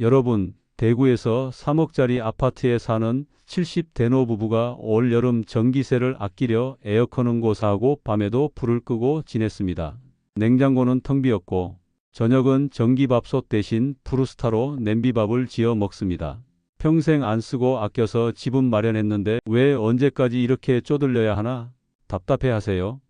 여러분, 대구에서 3억짜리 아파트에 사는 70대 노 부부가 올 여름 전기세를 아끼려 에어컨은 고사하고 밤에도 불을 끄고 지냈습니다. 냉장고는 텅 비었고 저녁은 전기밥솥 대신 브루스타로 냄비밥을 지어 먹습니다. 평생 안 쓰고 아껴서 집은 마련했는데 왜 언제까지 이렇게 쪼들려야 하나 답답해 하세요.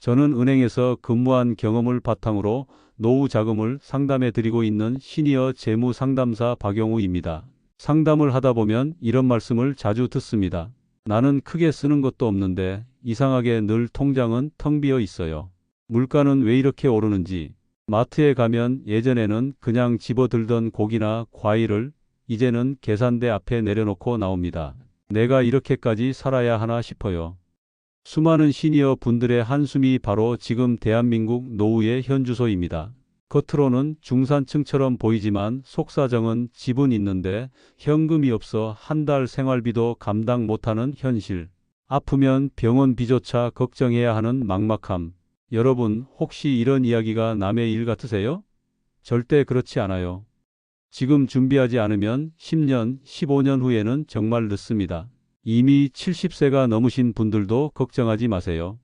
저는 은행에서 근무한 경험을 바탕으로 노후 자금을 상담해 드리고 있는 시니어 재무 상담사 박용우입니다. 상담을 하다 보면 이런 말씀을 자주 듣습니다. 나는 크게 쓰는 것도 없는데 이상하게 늘 통장은 텅 비어 있어요. 물가는 왜 이렇게 오르는지 마트에 가면 예전에는 그냥 집어들던 고기나 과일을 이제는 계산대 앞에 내려놓고 나옵니다. 내가 이렇게까지 살아야 하나 싶어요. 수많은 시니어 분들의 한숨이 바로 지금 대한민국 노후의 현주소입니다. 겉으로는 중산층처럼 보이지만 속사정은 집은 있는데 현금이 없어 한 달 생활비도 감당 못하는 현실. 아프면 병원비조차 걱정해야 하는 막막함. 여러분, 혹시 이런 이야기가 남의 일 같으세요? 절대 그렇지 않아요. 지금 준비하지 않으면 10년, 15년 후에는 정말 늦습니다. 이미 70세가 넘으신 분들도 걱정하지 마세요.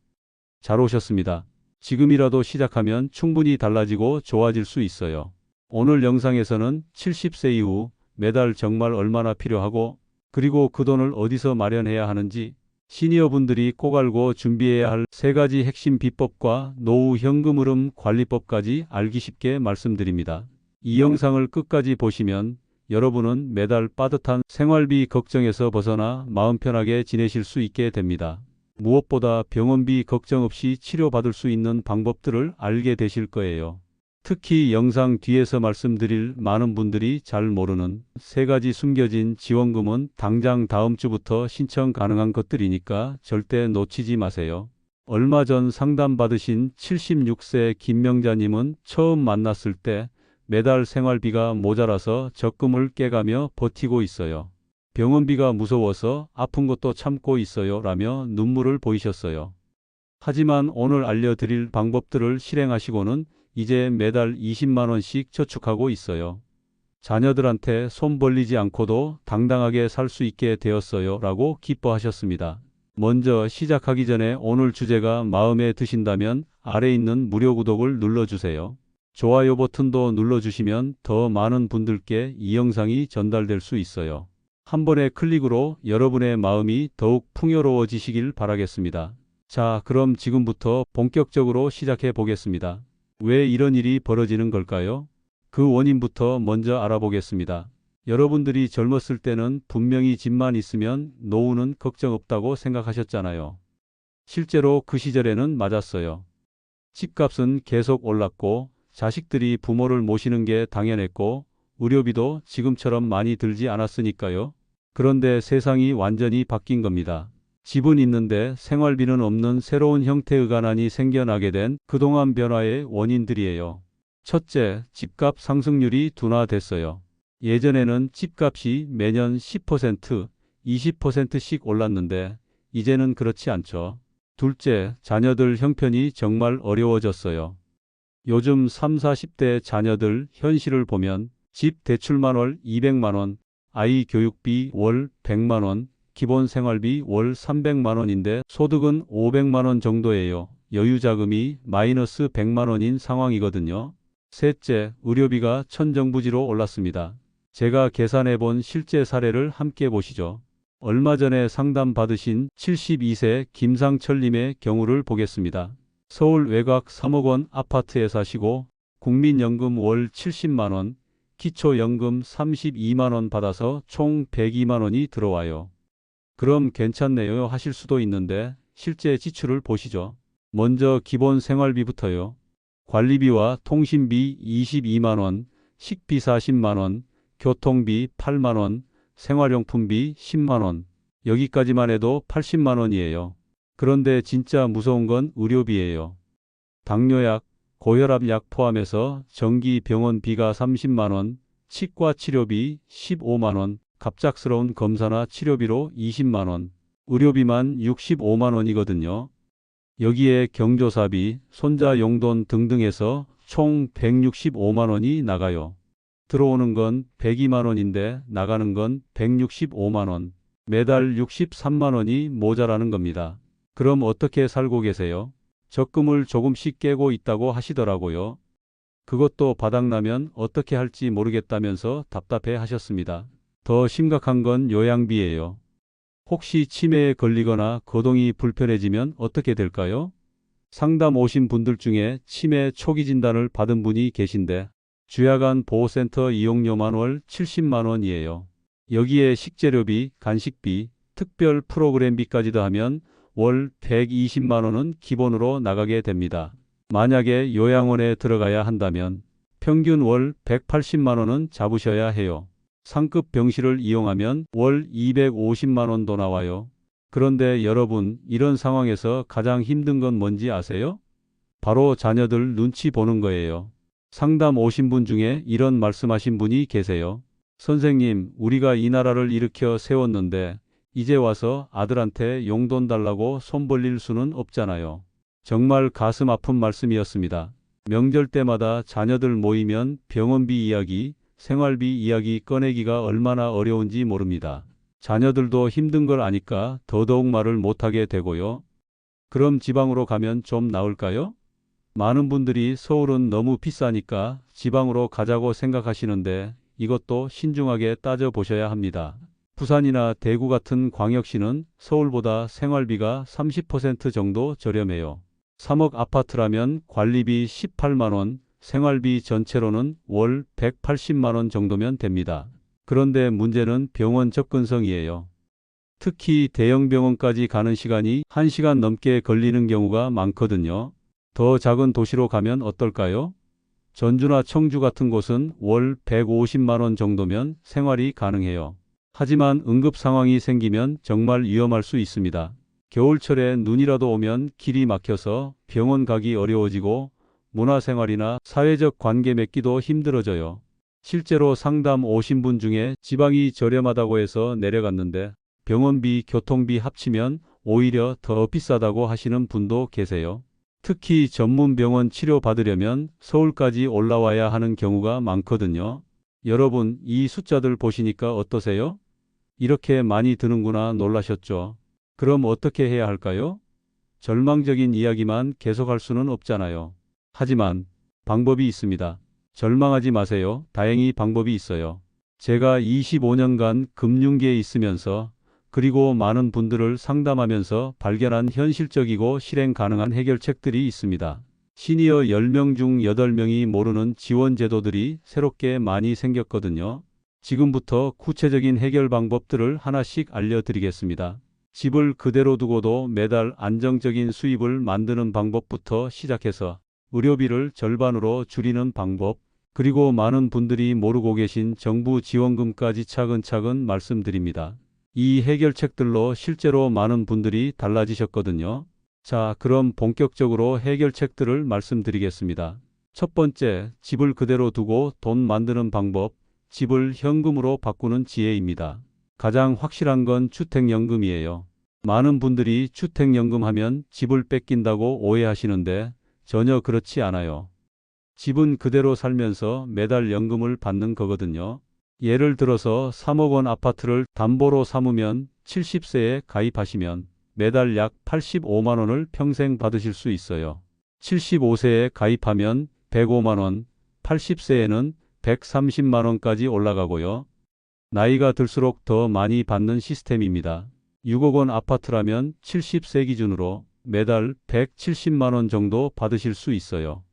잘 오셨습니다. 지금이라도 시작하면 충분히 달라지고 좋아질 수 있어요. 오늘 영상에서는 70세 이후 매달 정말 얼마나 필요하고 그리고 그 돈을 어디서 마련해야 하는지 시니어분들이 꼭 알고 준비해야 할 세 가지 핵심 비법과 노후 현금 흐름 관리법까지 알기 쉽게 말씀드립니다. 이 영상을 끝까지 보시면 여러분은 매달 빠듯한 생활비 걱정에서 벗어나 마음 편하게 지내실 수 있게 됩니다. 무엇보다 병원비 걱정 없이 치료받을 수 있는 방법들을 알게 되실 거예요. 특히 영상 뒤에서 말씀드릴 많은 분들이 잘 모르는 세 가지 숨겨진 지원금은 당장 다음 주부터 신청 가능한 것들이니까 절대 놓치지 마세요. 얼마 전 상담받으신 76세 김명자님은 처음 만났을 때 매달 생활비가 모자라서 적금을 깨가며 버티고 있어요. 병원비가 무서워서 아픈 것도 참고 있어요. 라며 눈물을 보이셨어요. 하지만 오늘 알려드릴 방법들을 실행하시고는 이제 매달 20만원씩 저축하고 있어요. 자녀들한테 손 벌리지 않고도 당당하게 살 수 있게 되었어요. 라고 기뻐하셨습니다. 먼저 시작하기 전에 오늘 주제가 마음에 드신다면 아래 있는 무료 구독을 눌러주세요. 좋아요 버튼도 눌러주시면 더 많은 분들께 이 영상이 전달될 수 있어요. 한 번의 클릭으로 여러분의 마음이 더욱 풍요로워지시길 바라겠습니다. 자, 그럼 지금부터 본격적으로 시작해 보겠습니다. 왜 이런 일이 벌어지는 걸까요? 그 원인부터 먼저 알아보겠습니다. 여러분들이 젊었을 때는 분명히 집만 있으면 노후는 걱정 없다고 생각하셨잖아요. 실제로 그 시절에는 맞았어요. 집값은 계속 올랐고 자식들이 부모를 모시는 게 당연했고 의료비도 지금처럼 많이 들지 않았으니까요. 그런데 세상이 완전히 바뀐 겁니다. 집은 있는데 생활비는 없는 새로운 형태의 가난이 생겨나게 된 그동안 변화의 원인들이에요. 첫째, 집값 상승률이 둔화됐어요. 예전에는 집값이 매년 10%, 20%씩 올랐는데 이제는 그렇지 않죠. 둘째, 자녀들 형편이 정말 어려워졌어요. 요즘 3, 40대 자녀들 현실을 보면 집 대출만 월 200만원, 아이 교육비 월 100만원, 기본 생활비 월 300만원인데 소득은 500만원 정도예요. 여유 자금이 마이너스 100만원인 상황이거든요. 셋째, 의료비가 천정부지로 올랐습니다. 제가 계산해 본 실제 사례를 함께 보시죠. 얼마 전에 상담 받으신 72세 김상철님의 경우를 보겠습니다. 서울 외곽 3억 원 아파트에 사시고 국민연금 월 70만 원, 기초연금 32만 원 받아서 총 102만 원이 들어와요. 그럼 괜찮네요 하실 수도 있는데 실제 지출을 보시죠. 먼저 기본 생활비부터요. 관리비와 통신비 22만 원, 식비 40만 원, 교통비 8만 원, 생활용품비 10만 원. 여기까지만 해도 80만 원이에요. 그런데 진짜 무서운 건 의료비예요. 당뇨약, 고혈압 약 포함해서 정기 병원비가 30만 원, 치과 치료비 15만 원, 갑작스러운 검사나 치료비로 20만 원, 의료비만 65만 원이거든요. 여기에 경조사비, 손자 용돈 등등 해서 총 165만 원이 나가요. 들어오는 건 102만 원인데 나가는 건 165만 원. 매달 63만 원이 모자라는 겁니다. 그럼 어떻게 살고 계세요? 적금을 조금씩 깨고 있다고 하시더라고요. 그것도 바닥나면 어떻게 할지 모르겠다면서 답답해 하셨습니다. 더 심각한 건 요양비예요. 혹시 치매에 걸리거나 거동이 불편해지면 어떻게 될까요? 상담 오신 분들 중에 치매 초기 진단을 받은 분이 계신데 주야간 보호센터 이용료만 월 70만 원이에요. 여기에 식재료비, 간식비, 특별 프로그램비까지 더하면 월 120만 원은 기본으로 나가게 됩니다. 만약에 요양원에 들어가야 한다면 평균 월 180만 원은 잡으셔야 해요. 상급 병실을 이용하면 월 250만 원도 나와요. 그런데 여러분, 이런 상황에서 가장 힘든 건 뭔지 아세요? 바로 자녀들 눈치 보는 거예요. 상담 오신 분 중에 이런 말씀하신 분이 계세요. 선생님, 우리가 이 나라를 일으켜 세웠는데 이제 와서 아들한테 용돈 달라고 손 벌릴 수는 없잖아요. 정말 가슴 아픈 말씀이었습니다. 명절 때마다 자녀들 모이면 병원비 이야기, 생활비 이야기 꺼내기가 얼마나 어려운지 모릅니다. 자녀들도 힘든 걸 아니까 더더욱 말을 못하게 되고요. 그럼 지방으로 가면 좀 나을까요? 많은 분들이 서울은 너무 비싸니까 지방으로 가자고 생각하시는데 이것도 신중하게 따져보셔야 합니다. 부산이나 대구 같은 광역시는 서울보다 생활비가 30% 정도 저렴해요. 3억 아파트라면 관리비 18만 원, 생활비 전체로는 월 180만 원 정도면 됩니다. 그런데 문제는 병원 접근성이에요. 특히 대형 병원까지 가는 시간이 1시간 넘게 걸리는 경우가 많거든요. 더 작은 도시로 가면 어떨까요? 전주나 청주 같은 곳은 월 150만 원 정도면 생활이 가능해요. 하지만 응급 상황이 생기면 정말 위험할 수 있습니다. 겨울철에 눈이라도 오면 길이 막혀서 병원 가기 어려워지고 문화생활이나 사회적 관계 맺기도 힘들어져요. 실제로 상담 오신 분 중에 지방이 저렴하다고 해서 내려갔는데 병원비, 교통비 합치면 오히려 더 비싸다고 하시는 분도 계세요. 특히 전문 병원 치료 받으려면 서울까지 올라와야 하는 경우가 많거든요. 여러분, 이 숫자들 보시니까 어떠세요? 이렇게 많이 드는구나 놀라셨죠? 그럼 어떻게 해야 할까요? 절망적인 이야기만 계속할 수는 없잖아요. 하지만 방법이 있습니다. 절망하지 마세요. 다행히 방법이 있어요. 제가 25년간 금융계에 있으면서 그리고 많은 분들을 상담하면서 발견한 현실적이고 실행 가능한 해결책들이 있습니다. 시니어 10명 중 8명이 모르는 지원 제도들이 새롭게 많이 생겼거든요. 지금부터 구체적인 해결 방법들을 하나씩 알려드리겠습니다. 집을 그대로 두고도 매달 안정적인 수입을 만드는 방법부터 시작해서 의료비를 절반으로 줄이는 방법, 그리고 많은 분들이 모르고 계신 정부 지원금까지 차근차근 말씀드립니다. 이 해결책들로 실제로 많은 분들이 달라지셨거든요. 자, 그럼 본격적으로 해결책들을 말씀드리겠습니다. 첫 번째, 집을 그대로 두고 돈 만드는 방법, 집을 현금으로 바꾸는 지혜입니다. 가장 확실한 건 주택연금이에요. 많은 분들이 주택연금 하면 집을 뺏긴다고 오해하시는데 전혀 그렇지 않아요. 집은 그대로 살면서 매달 연금을 받는 거거든요. 예를 들어서 3억 원 아파트를 담보로 삼으면 70세에 가입하시면 매달 약 85만 원을 평생 받으실 수 있어요. 75세에 가입하면 105만 원, 80세에는 130만 원까지 올라가고요. 나이가 들수록 더 많이 받는 시스템입니다. 6억 원 아파트라면 70세 기준으로 매달 170만 원 정도 받으실 수 있어요.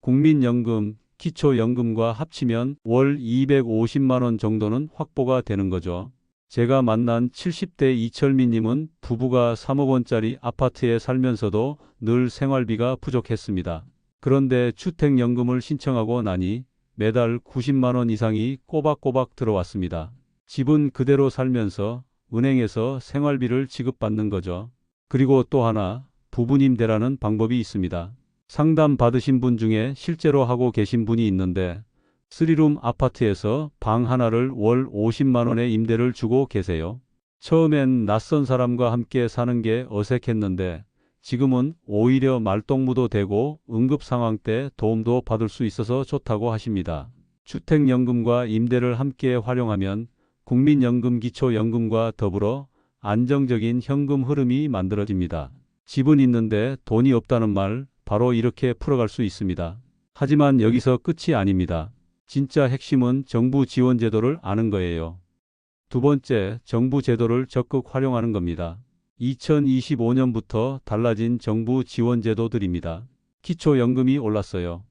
국민연금, 기초연금과 합치면 월 250만 원 정도는 확보가 되는 거죠. 제가 만난 70대 이철미님은 부부가 3억 원짜리 아파트에 살면서도 늘 생활비가 부족했습니다. 그런데 주택연금을 신청하고 나니 매달 90만 원 이상이 꼬박꼬박 들어왔습니다. 집은 그대로 살면서 은행에서 생활비를 지급받는 거죠. 그리고 또 하나 부부님 대라는 방법이 있습니다. 상담 받으신 분 중에 실제로 하고 계신 분이 있는데 쓰리룸 아파트에서 방 하나를 월 50만 원의 임대를 주고 계세요. 처음엔 낯선 사람과 함께 사는 게 어색했는데 지금은 오히려 말동무도 되고 응급 상황 때 도움도 받을 수 있어서 좋다고 하십니다. 주택연금과 임대를 함께 활용하면 국민연금 기초연금과 더불어 안정적인 현금 흐름이 만들어집니다. 집은 있는데 돈이 없다는 말 바로 이렇게 풀어갈 수 있습니다. 하지만 여기서 끝이 아닙니다. 진짜 핵심은 정부 지원 제도를 아는 거예요. 두 번째, 정부 제도를 적극 활용하는 겁니다. 2025년부터 달라진 정부 지원 제도들입니다. 기초연금이 올랐어요.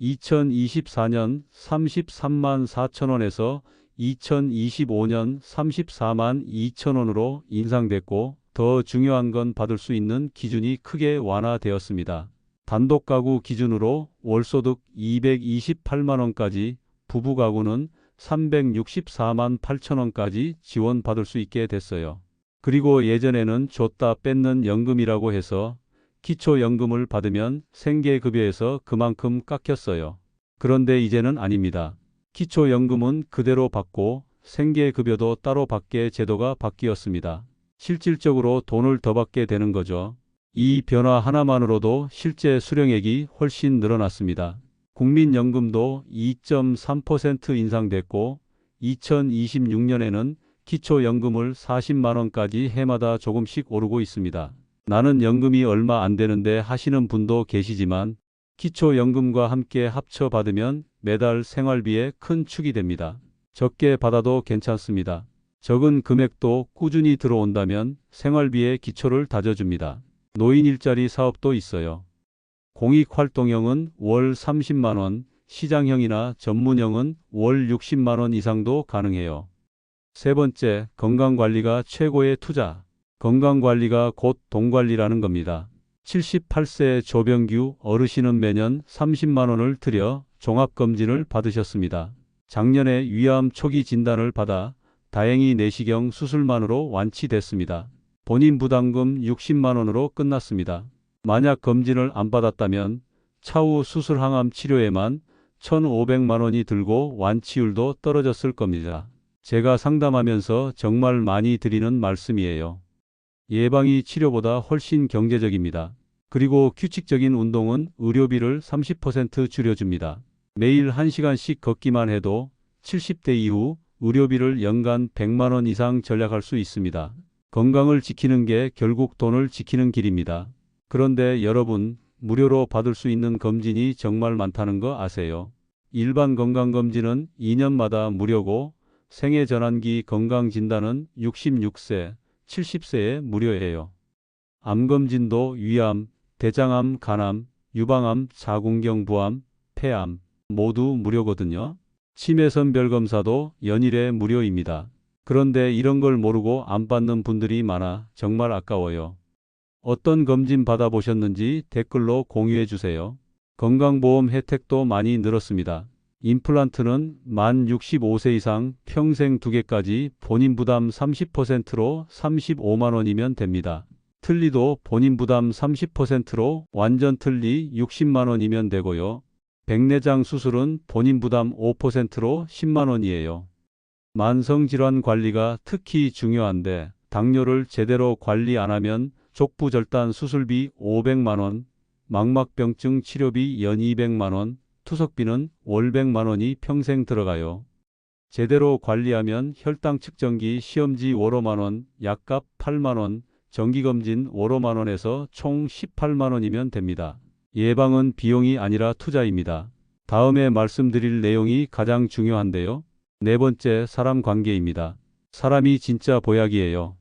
2024년 33만 4천 원에서 2025년 34만 2천 원으로 인상됐고 더 중요한 건 받을 수 있는 기준이 크게 완화되었습니다. 단독 가구 기준으로 월소득 228만 원까지 부부 가구는 364만 8천 원까지 지원받을 수 있게 됐어요. 그리고 예전에는 줬다 뺏는 연금이라고 해서 기초연금을 받으면 생계급여에서 그만큼 깎였어요. 그런데 이제는 아닙니다. 기초연금은 그대로 받고 생계급여도 따로 받게 제도가 바뀌었습니다. 실질적으로 돈을 더 받게 되는 거죠. 이 변화 하나만으로도 실제 수령액이 훨씬 늘어났습니다. 국민연금도 2.3% 인상됐고 2026년에는 기초연금을 40만 원까지 해마다 조금씩 오르고 있습니다. 나는 연금이 얼마 안 되는데 하시는 분도 계시지만 기초연금과 함께 합쳐 받으면 매달 생활비에 큰 축이 됩니다. 적게 받아도 괜찮습니다. 적은 금액도 꾸준히 들어온다면 생활비의 기초를 다져줍니다. 노인 일자리 사업도 있어요. 공익활동형은 월 30만원, 시장형이나 전문형은 월 60만원 이상도 가능해요. 세 번째, 건강관리가 최고의 투자. 건강관리가 곧 돈관리라는 겁니다. 78세 조병규 어르신은 매년 30만원을 들여 종합검진을 받으셨습니다. 작년에 위암 초기 진단을 받아 다행히 내시경 수술만으로 완치됐습니다. 본인 부담금 60만 원으로 끝났습니다. 만약 검진을 안 받았다면 차후 수술 항암 치료에만 1,500만 원이 들고 완치율도 떨어졌을 겁니다. 제가 상담하면서 정말 많이 드리는 말씀이에요. 예방이 치료보다 훨씬 경제적입니다. 그리고 규칙적인 운동은 의료비를 30% 줄여줍니다. 매일 1시간씩 걷기만 해도 70대 이후 의료비를 연간 100만 원 이상 절약할 수 있습니다. 건강을 지키는 게 결국 돈을 지키는 길입니다. 그런데 여러분, 무료로 받을 수 있는 검진이 정말 많다는 거 아세요? 일반 건강검진은 2년마다 무료고 생애 전환기 건강진단은 66세, 70세에 무료예요. 암검진도 위암, 대장암, 간암, 유방암, 자궁경 부암, 폐암 모두 무료거든요. 치매선별 검사도 연일에 무료입니다. 그런데 이런 걸 모르고 안 받는 분들이 많아 정말 아까워요. 어떤 검진 받아보셨는지 댓글로 공유해 주세요. 건강보험 혜택도 많이 늘었습니다. 임플란트는 만 65세 이상 평생 두 개까지 본인 부담 30%로 35만 원이면 됩니다. 틀니도 본인 부담 30%로 완전 틀니 60만 원이면 되고요. 백내장 수술은 본인 부담 5%로 10만 원이에요. 만성질환 관리가 특히 중요한데 당뇨를 제대로 관리 안 하면 족부절단 수술비 500만 원, 망막병증 치료비 연 200만 원, 투석비는 월 100만 원이 평생 들어가요. 제대로 관리하면 혈당 측정기 시험지 월 5만 원, 약값 8만 원, 정기검진 월 5만 원에서 총 18만 원이면 됩니다. 예방은 비용이 아니라 투자입니다. 다음에 말씀드릴 내용이 가장 중요한데요. 네 번째, 사람 관계입니다. 사람이 진짜 보약이에요.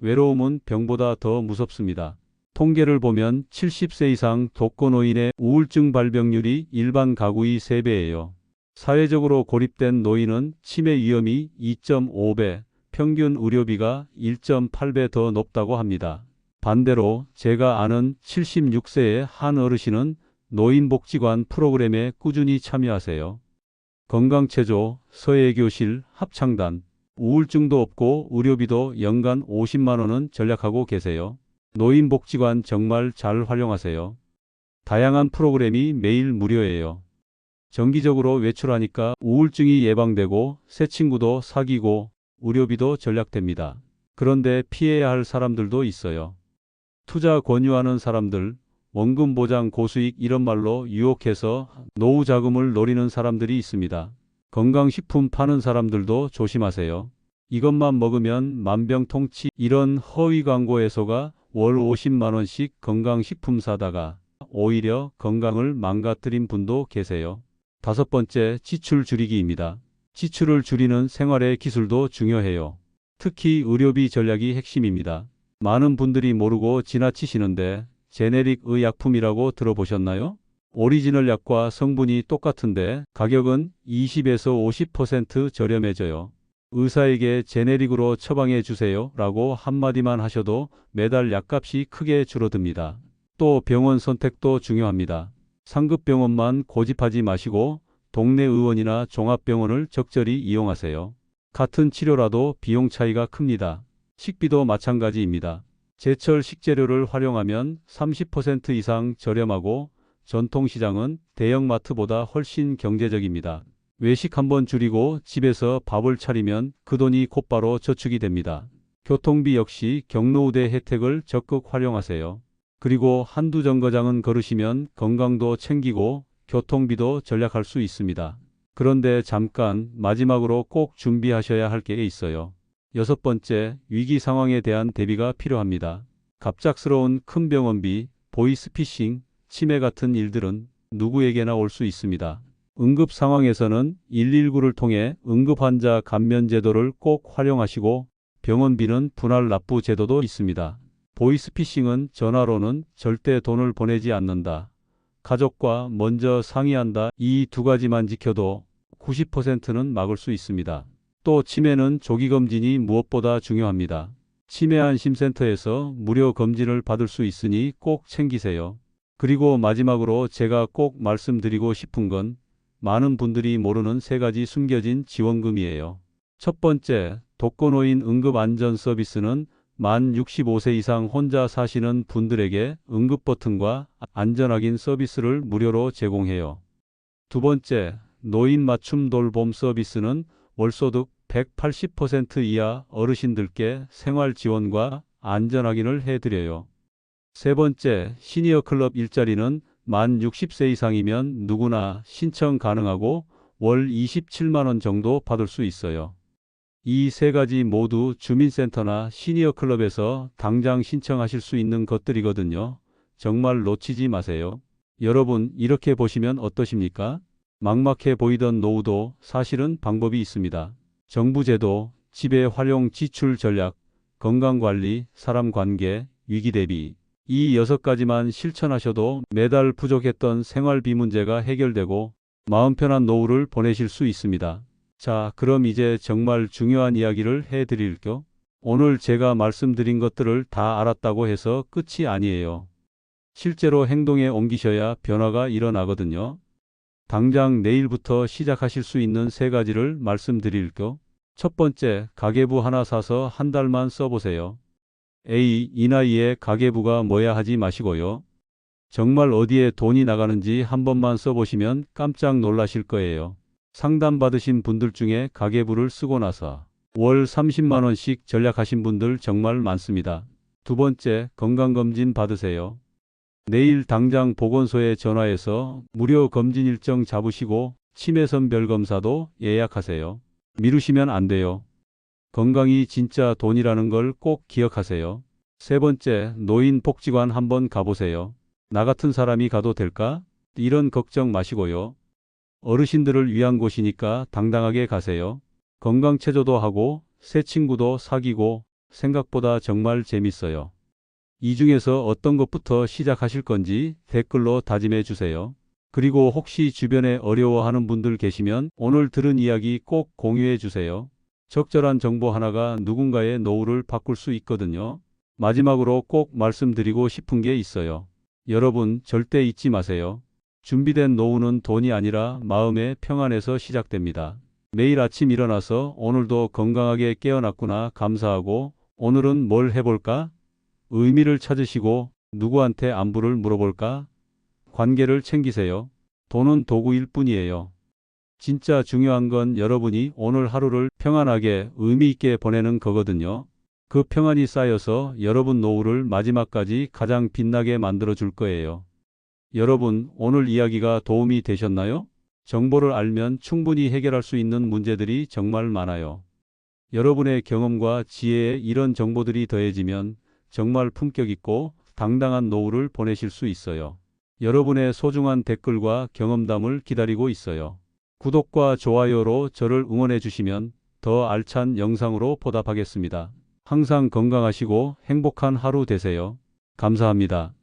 외로움은 병보다 더 무섭습니다. 통계를 보면 70세 이상 독거노인의 우울증 발병률이 일반 가구의 3배예요. 사회적으로 고립된 노인은 치매 위험이 2.5배, 평균 의료비가 1.8배 더 높다고 합니다. 반대로 제가 아는 76세의 한 어르신은 노인복지관 프로그램에 꾸준히 참여하세요. 건강체조, 서예교실, 합창단, 우울증도 없고 의료비도 연간 50만 원은 절약하고 계세요. 노인복지관 정말 잘 활용하세요. 다양한 프로그램이 매일 무료예요. 정기적으로 외출하니까 우울증이 예방되고 새 친구도 사귀고 의료비도 절약됩니다. 그런데 피해야 할 사람들도 있어요. 투자 권유하는 사람들, 원금 보장 고수익 이런 말로 유혹해서 노후 자금을 노리는 사람들이 있습니다. 건강식품 파는 사람들도 조심하세요. 이것만 먹으면 만병통치 이런 허위 광고에서가 월 50만 원씩 건강식품 사다가 오히려 건강을 망가뜨린 분도 계세요. 다섯 번째, 지출 줄이기입니다. 지출을 줄이는 생활의 기술도 중요해요. 특히 의료비 전략이 핵심입니다. 많은 분들이 모르고 지나치시는데 제네릭 의약품이라고 들어보셨나요? 오리지널 약과 성분이 똑같은데 가격은 20에서 50% 저렴해져요. 의사에게 제네릭으로 처방해 주세요 라고 한마디만 하셔도 매달 약값이 크게 줄어듭니다. 또 병원 선택도 중요합니다. 상급 병원만 고집하지 마시고 동네 의원이나 종합병원을 적절히 이용하세요. 같은 치료라도 비용 차이가 큽니다. 식비도 마찬가지입니다. 제철 식재료를 활용하면 30% 이상 저렴하고 전통시장은 대형마트보다 훨씬 경제적입니다. 외식 한번 줄이고 집에서 밥을 차리면 그 돈이 곧바로 저축이 됩니다. 교통비 역시 경로우대 혜택을 적극 활용하세요. 그리고 한두 정거장은 걸으시면 건강도 챙기고 교통비도 절약할 수 있습니다. 그런데 잠깐 마지막으로 꼭 준비하셔야 할 게 있어요. 여섯 번째, 위기 상황에 대한 대비가 필요합니다. 갑작스러운 큰 병원비, 보이스피싱, 치매 같은 일들은 누구에게나 올 수 있습니다. 응급 상황에서는 119를 통해 응급 환자 감면 제도를 꼭 활용하시고 병원비는 분할 납부 제도도 있습니다. 보이스피싱은 전화로는 절대 돈을 보내지 않는다. 가족과 먼저 상의한다. 이 두 가지만 지켜도 90%는 막을 수 있습니다. 또 치매는 조기 검진이 무엇보다 중요합니다. 치매안심센터에서 무료 검진을 받을 수 있으니 꼭 챙기세요. 그리고 마지막으로 제가 꼭 말씀드리고 싶은 건 많은 분들이 모르는 세 가지 숨겨진 지원금이에요. 첫 번째, 독거노인 응급 안전 서비스는 만 65세 이상 혼자 사시는 분들에게 응급 버튼과 안전 확인 서비스를 무료로 제공해요. 두 번째, 노인 맞춤 돌봄 서비스는 월소득 180% 이하 어르신들께 생활 지원과 안전 확인을 해드려요. 세 번째, 시니어 클럽 일자리는 만 60세 이상이면 누구나 신청 가능하고 월 27만 원 정도 받을 수 있어요. 이 세 가지 모두 주민센터나 시니어 클럽에서 당장 신청하실 수 있는 것들이거든요. 정말 놓치지 마세요. 여러분, 이렇게 보시면 어떠십니까? 막막해 보이던 노후도 사실은 방법이 있습니다. 정부 제도, 지배 활용 지출 전략, 건강관리, 사람 관계, 위기 대비. 이 여섯 가지만 실천하셔도 매달 부족했던 생활비 문제가 해결되고 마음 편한 노후를 보내실 수 있습니다. 자, 그럼 이제 정말 중요한 이야기를 해드릴게요. 오늘 제가 말씀드린 것들을 다 알았다고 해서 끝이 아니에요. 실제로 행동에 옮기셔야 변화가 일어나거든요. 당장 내일부터 시작하실 수 있는 세 가지를 말씀드릴게요. 첫 번째, 가계부 하나 사서 한 달만 써보세요. A. 이 나이에 가계부가 뭐야 하지 마시고요. 정말 어디에 돈이 나가는지 한 번만 써보시면 깜짝 놀라실 거예요. 상담 받으신 분들 중에 가계부를 쓰고 나서 월 30만 원씩 절약하신 분들 정말 많습니다. 두 번째, 건강검진 받으세요. 내일 당장 보건소에 전화해서 무료 검진 일정 잡으시고 치매선 별 검사도 예약하세요. 미루시면 안 돼요. 건강이 진짜 돈이라는 걸 꼭 기억하세요. 세 번째, 노인 복지관 한번 가보세요. 나 같은 사람이 가도 될까? 이런 걱정 마시고요. 어르신들을 위한 곳이니까 당당하게 가세요. 건강 체조도 하고 새 친구도 사귀고 생각보다 정말 재밌어요. 이 중에서 어떤 것부터 시작하실 건지 댓글로 다짐해 주세요. 그리고 혹시 주변에 어려워하는 분들 계시면 오늘 들은 이야기 꼭 공유해 주세요. 적절한 정보 하나가 누군가의 노후를 바꿀 수 있거든요. 마지막으로 꼭 말씀드리고 싶은 게 있어요. 여러분 절대 잊지 마세요. 준비된 노후는 돈이 아니라 마음의 평안에서 시작됩니다. 매일 아침 일어나서 오늘도 건강하게 깨어났구나 감사하고 오늘은 뭘 해볼까? 의미를 찾으시고 누구한테 안부를 물어볼까? 관계를 챙기세요. 돈은 도구일 뿐이에요. 진짜 중요한 건 여러분이 오늘 하루를 평안하게 의미 있게 보내는 거거든요. 그 평안이 쌓여서 여러분 노후를 마지막까지 가장 빛나게 만들어 줄 거예요. 여러분, 오늘 이야기가 도움이 되셨나요? 정보를 알면 충분히 해결할 수 있는 문제들이 정말 많아요. 여러분의 경험과 지혜에 이런 정보들이 더해지면 정말 품격 있고 당당한 노후를 보내실 수 있어요. 여러분의 소중한 댓글과 경험담을 기다리고 있어요. 구독과 좋아요로 저를 응원해 주시면 더 알찬 영상으로 보답하겠습니다. 항상 건강하시고 행복한 하루 되세요. 감사합니다.